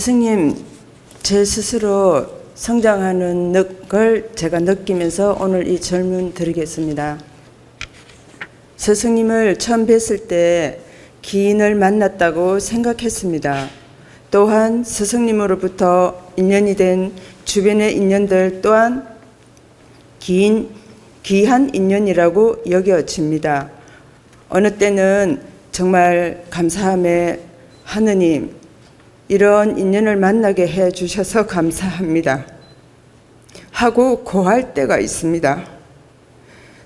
스승님, 제 스스로 성장하는 느- 걸 제가 느끼면서 오늘 이 질문 드리겠습니다. 스승님을 처음 뵀을 때 기인을 만났다고 생각했습니다. 또한 스승님으로부터 인연이 된 주변의 인연들 또한 긴, 귀한 인연이라고 여겨집니다. 어느 때는 정말 감사함에 하느님, 이런 인연을 만나게 해 주셔서 감사합니다. 하고 고할 때가 있습니다.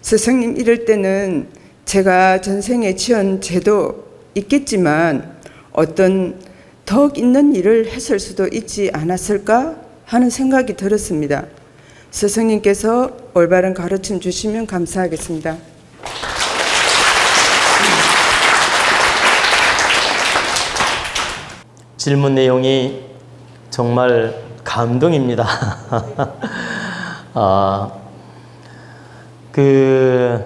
스승님 이럴 때는 제가 전생에 지은 죄도 있겠지만 어떤 덕 있는 일을 했을 수도 있지 않았을까 하는 생각이 들었습니다. 스승님께서 올바른 가르침 주시면 감사하겠습니다. 질문 내용이 정말 감동입니다. 아, 그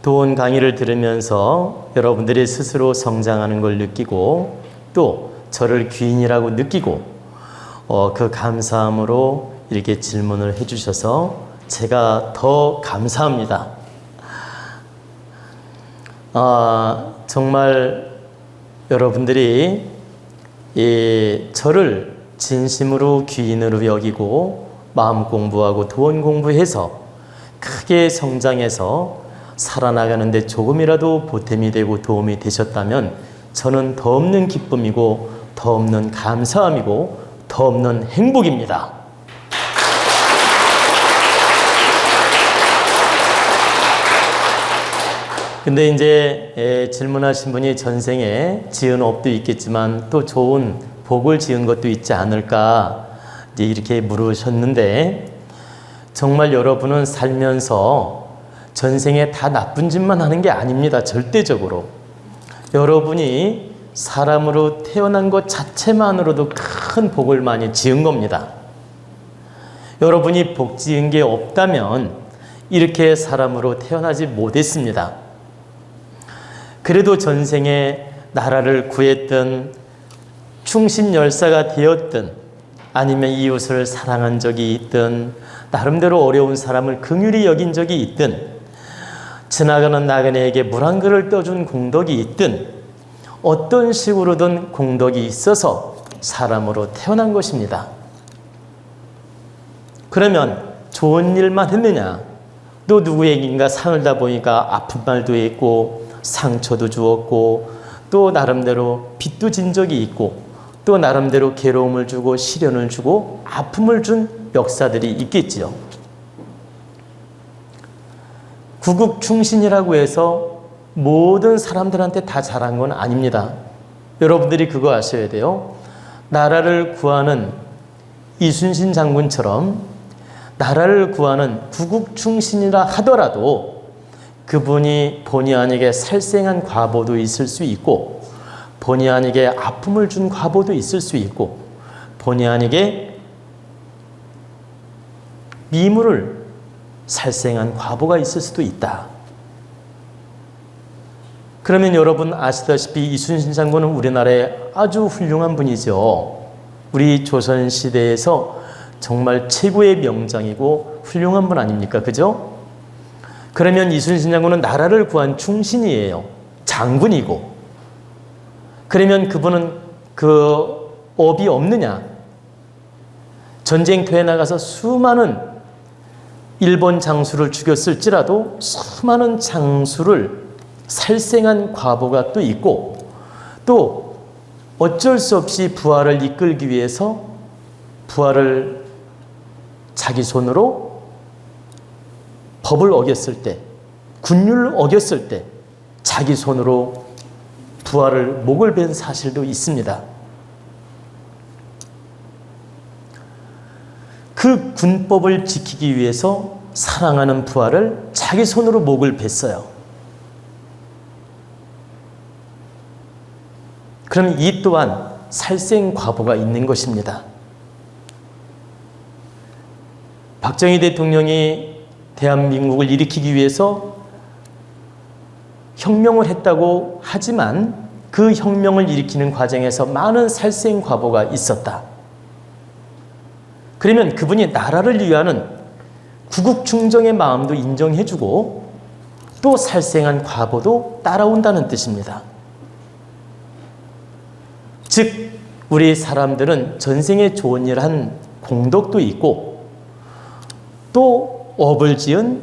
도원 강의를 들으면서 여러분들이 스스로 성장하는 걸 느끼고 또 저를 귀인이라고 느끼고 어, 그 감사함으로 이렇게 질문을 해주셔서 제가 더 감사합니다. 아, 정말 여러분들이 이 저를 진심으로 귀인으로 여기고 마음 공부하고 도원 공부해서 크게 성장해서 살아나가는데 조금이라도 보탬이 되고 도움이 되셨다면 저는 더 없는 기쁨이고 더 없는 감사함이고 더 없는 행복입니다. 근데 이제 예, 질문하신 분이 전생에 지은 업도 있겠지만 또 좋은 복을 지은 것도 있지 않을까 이제 이렇게 물으셨는데 정말 여러분은 살면서 전생에 다 나쁜 짓만 하는 게 아닙니다. 절대적으로. 여러분이 사람으로 태어난 것 자체만으로도 큰 복을 많이 지은 겁니다. 여러분이 복 지은 게 없다면 이렇게 사람으로 태어나지 못했습니다. 그래도 전생에 나라를 구했던 충신 열사가 되었든 아니면 이웃을 사랑한 적이 있든 나름대로 어려운 사람을 긍휼히 여긴 적이 있든 지나가는 나그네에게 물 한 그릇 떠준 공덕이 있든 어떤 식으로든 공덕이 있어서 사람으로 태어난 것입니다. 그러면 좋은 일만 했느냐? 또 누구에게인가 살다 보니까 아픈 말도 했고 상처도 주었고 또 나름대로 빚도 진 적이 있고 또 나름대로 괴로움을 주고 시련을 주고 아픔을 준 역사들이 있겠지요. 구국 충신이라고 해서 모든 사람들한테 다 잘한 건 아닙니다. 여러분들이 그거 아셔야 돼요. 나라를 구하는 이순신 장군처럼 나라를 구하는 구국 충신이라 하더라도 그분이 본의 아니게 살생한 과보도 있을 수 있고 본의 아니게 아픔을 준 과보도 있을 수 있고 본의 아니게 미물을 살생한 과보가 있을 수도 있다. 그러면 여러분 아시다시피 이순신 장군은 우리나라의 아주 훌륭한 분이죠. 우리 조선 시대에서 정말 최고의 명장이고 훌륭한 분 아닙니까? 그죠? 그러면 이순신 장군은 나라를 구한 충신이에요. 장군이고. 그러면 그분은 그 업이 없느냐? 전쟁터에 나가서 수많은 일본 장수를 죽였을지라도 수많은 장수를 살생한 과보가 또 있고 또 어쩔 수 없이 부하를 이끌기 위해서 부하를 자기 손으로 법을 어겼을 때, 군율을 어겼을 때 자기 손으로 부하를 목을 벤 사실도 있습니다. 그 군법을 지키기 위해서 사랑하는 부하를 자기 손으로 목을 뱄어요. 그럼 이 또한 살생 과보가 있는 것입니다. 박정희 대통령이 대한민국을 일으키기 위해서 혁명을 했다고 하지만 그 혁명을 일으키는 과정에서 많은 살생 과보가 있었다. 그러면 그분이 나라를 위하는 구국 충정의 마음도 인정해주고 또 살생한 과보도 따라온다는 뜻입니다. 즉, 우리 사람들은 전생에 좋은 일 한 공덕도 있고 또 업을 지은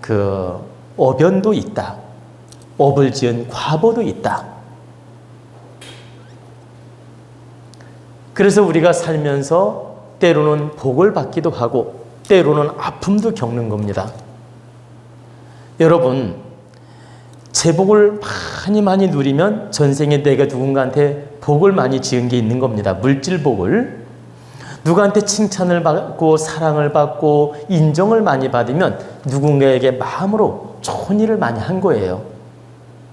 그 어변도 있다. 업을 지은 과보도 있다. 그래서 우리가 살면서 때로는 복을 받기도 하고 때로는 아픔도 겪는 겁니다. 여러분, 제복을 많이 많이 누리면 전생에 내가 누군가한테 복을 많이 지은 게 있는 겁니다. 물질 복을. 누구한테 칭찬을 받고 사랑을 받고 인정을 많이 받으면 누군가에게 마음으로 좋은 일을 많이 한 거예요.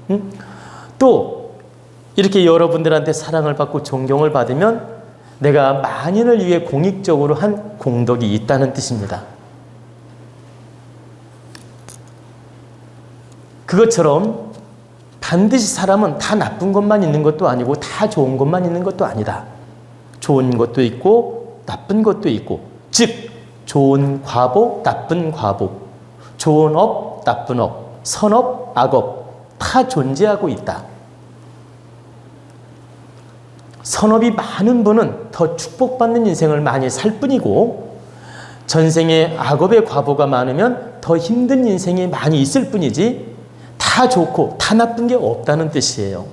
응? 또 이렇게 여러분들한테 사랑을 받고 존경을 받으면 내가 만인을 위해 공익적으로 한 공덕이 있다는 뜻입니다. 그것처럼 반드시 사람은 다 나쁜 것만 있는 것도 아니고 다 좋은 것만 있는 것도 아니다. 좋은 것도 있고 나쁜 것도 있고 즉 좋은 과보, 나쁜 과보, 좋은 업, 나쁜 업, 선업, 악업 다 존재하고 있다. 선업이 많은 분은 더 축복받는 인생을 많이 살 뿐이고 전생에 악업의 과보가 많으면 더 힘든 인생이 많이 있을 뿐이지 다 좋고 다 나쁜 게 없다는 뜻이에요.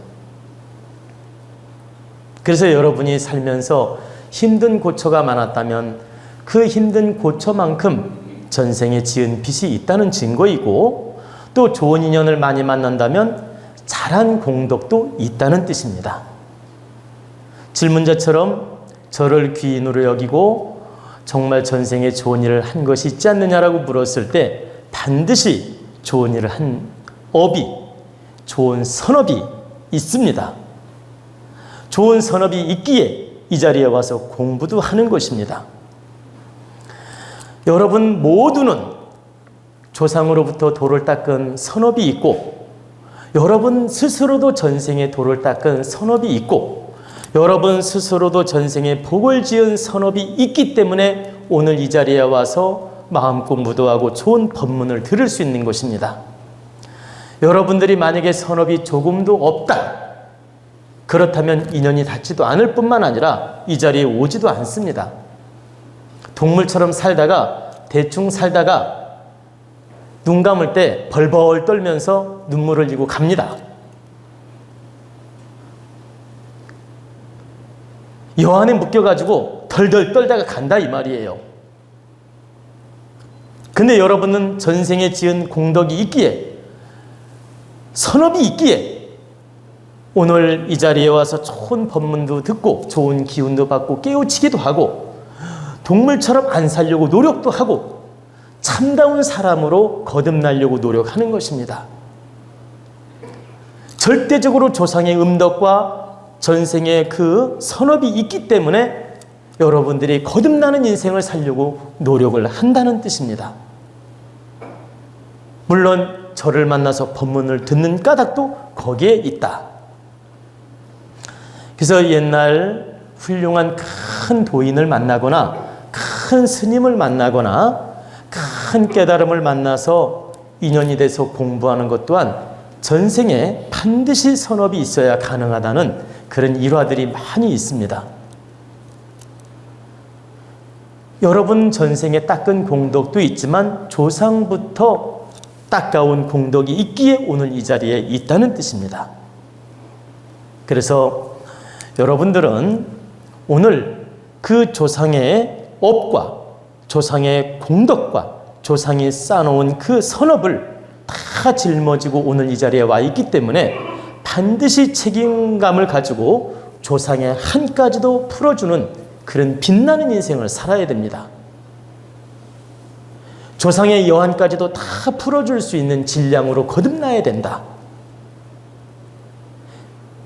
그래서 여러분이 살면서 힘든 고초가 많았다면 그 힘든 고초만큼 전생에 지은 빚이 있다는 증거이고 또 좋은 인연을 많이 만난다면 잘한 공덕도 있다는 뜻입니다. 질문자처럼 저를 귀인으로 여기고 정말 전생에 좋은 일을 한 것이 있지 않느냐라고 물었을 때 반드시 좋은 일을 한 업이, 좋은 선업이 있습니다. 좋은 선업이 있기에 이 자리에 와서 공부도 하는 것입니다. 여러분 모두는 조상으로부터 도를 닦은 선업이 있고 여러분 스스로도 전생에 도를 닦은 선업이 있고 여러분 스스로도 전생에 복을 지은 선업이 있기 때문에 오늘 이 자리에 와서 마음 공부도 하고 좋은 법문을 들을 수 있는 것입니다. 여러분들이 만약에 선업이 조금도 없다. 그렇다면 인연이 닿지도 않을 뿐만 아니라 이 자리에 오지도 않습니다. 동물처럼 살다가 대충 살다가 눈 감을 때 벌벌 떨면서 눈물을 흘리고 갑니다. 여 안에 묶여가지고 덜덜 떨다가 간다 이 말이에요. 근데 여러분은 전생에 지은 공덕이 있기에 선업이 있기에 오늘 이 자리에 와서 좋은 법문도 듣고 좋은 기운도 받고 깨우치기도 하고 동물처럼 안 살려고 노력도 하고 참다운 사람으로 거듭나려고 노력하는 것입니다. 절대적으로 조상의 음덕과 전생의 그 선업이 있기 때문에 여러분들이 거듭나는 인생을 살려고 노력을 한다는 뜻입니다. 물론 저를 만나서 법문을 듣는 까닭도 거기에 있다. 그래서 옛날 훌륭한 큰 도인을 만나거나 큰 스님을 만나거나 큰 깨달음을 만나서 인연이 돼서 공부하는 것 또한 전생에 반드시 선업이 있어야 가능하다는 그런 일화들이 많이 있습니다. 여러분 전생에 닦은 공덕도 있지만 조상부터 닦아온 공덕이 있기에 오늘 이 자리에 있다는 뜻입니다. 그래서 여러분들은 오늘 그 조상의 업과 조상의 공덕과 조상이 쌓아놓은 그 선업을 다 짊어지고 오늘 이 자리에 와 있기 때문에 반드시 책임감을 가지고 조상의 한 가지도 풀어주는 그런 빛나는 인생을 살아야 됩니다. 조상의 여한까지도 다 풀어줄 수 있는 질량으로 거듭나야 된다.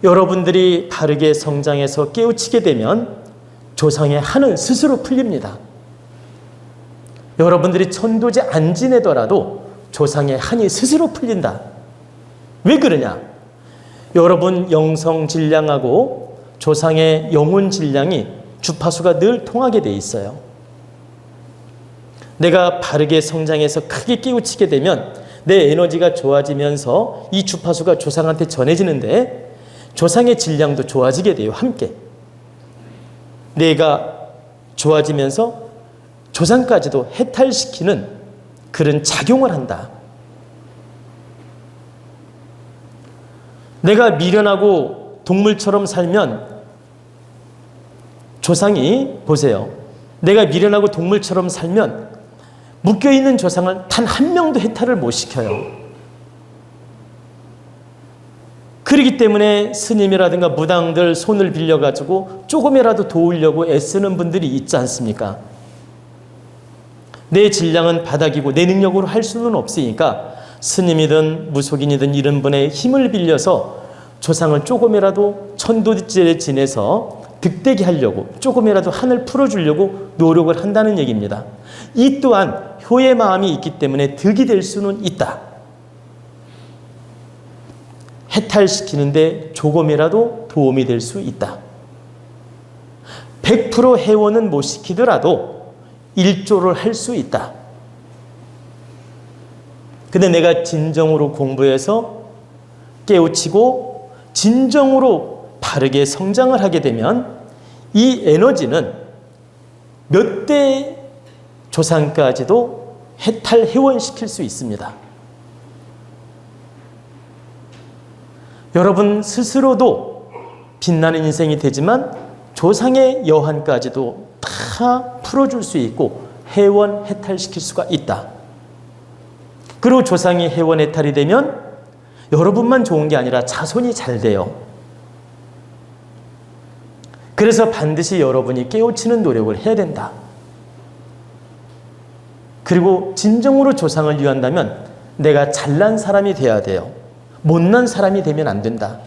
여러분들이 바르게 성장해서 깨우치게 되면 조상의 한은 스스로 풀립니다. 여러분들이 천도제 안 지내더라도 조상의 한이 스스로 풀린다. 왜 그러냐? 여러분 영성 질량하고 조상의 영혼 질량이 주파수가 늘 통하게 돼 있어요. 내가 바르게 성장해서 크게 깨우치게 되면 내 에너지가 좋아지면서 이 주파수가 조상한테 전해지는데 조상의 질량도 좋아지게 돼요. 함께. 내가 좋아지면서 조상까지도 해탈시키는 그런 작용을 한다. 내가 미련하고 동물처럼 살면 조상이 보세요. 내가 미련하고 동물처럼 살면 묶여 있는 조상을 단 한 명도 해탈을 못 시켜요. 그렇기 때문에 스님이라든가 무당들 손을 빌려가지고 조금이라도 도우려고 애쓰는 분들이 있지 않습니까? 내 질량은 바닥이고 내 능력으로 할 수는 없으니까 스님이든 무속인이든 이런 분의 힘을 빌려서 조상을 조금이라도 천도제에 지내서 득되게 하려고 조금이라도 한을 풀어주려고 노력을 한다는 얘기입니다. 이 또한 효의 마음이 있기 때문에 득이 될 수는 있다. 해탈시키는데 조금이라도 도움이 될 수 있다. 100% 회원은 못 시키더라도 일조를 할 수 있다. 근데 내가 진정으로 공부해서 깨우치고 진정으로 바르게 성장을 하게 되면 이 에너지는 몇 대 조상까지도 해탈 회원시킬 수 있습니다. 여러분 스스로도 빛나는 인생이 되지만 조상의 여한까지도 다 풀어줄 수 있고 해원 해탈시킬 수가 있다. 그리고 조상이 해원 해탈이 되면 여러분만 좋은 게 아니라 자손이 잘 돼요. 그래서 반드시 여러분이 깨우치는 노력을 해야 된다. 그리고 진정으로 조상을 위한다면 내가 잘난 사람이 돼야 돼요. 못난 사람이 되면 안 된다.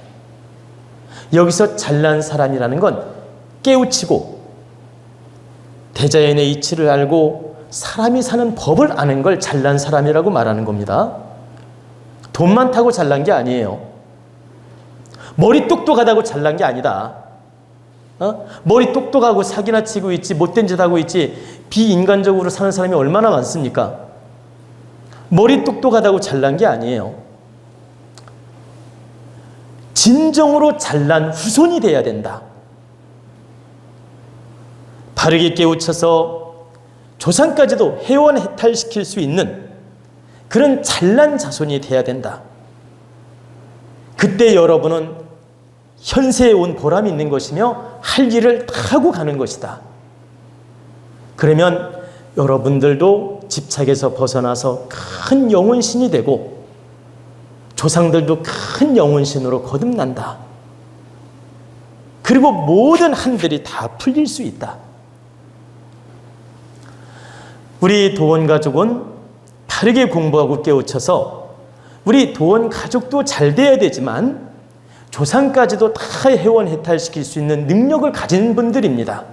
여기서 잘난 사람이라는 건 깨우치고 대자연의 이치를 알고 사람이 사는 법을 아는 걸 잘난 사람이라고 말하는 겁니다. 돈 많다고 잘난 게 아니에요. 머리 똑똑하다고 잘난 게 아니다. 어? 머리 똑똑하고 사기나 치고 있지 못된 짓 하고 있지 비인간적으로 사는 사람이 얼마나 많습니까? 머리 똑똑하다고 잘난 게 아니에요. 진정으로 잘난 후손이 돼야 된다. 바르게 깨우쳐서 조상까지도 해원 해탈시킬 수 있는 그런 잘난 자손이 돼야 된다. 그때 여러분은 현세에 온 보람이 있는 것이며 할 일을 다 하고 가는 것이다. 그러면 여러분들도 집착에서 벗어나서 큰 영혼신이 되고 조상들도 큰 영혼신으로 거듭난다. 그리고 모든 한들이 다 풀릴 수 있다. 우리 도원 가족은 바르게 공부하고 깨우쳐서 우리 도원 가족도 잘 돼야 되지만 조상까지도 다 회원 해탈시킬 수 있는 능력을 가진 분들입니다.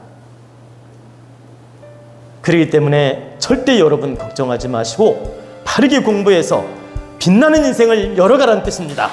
그렇기 때문에 절대 여러분 걱정하지 마시고 바르게 공부해서 빛나는 인생을 열어가라는 뜻입니다.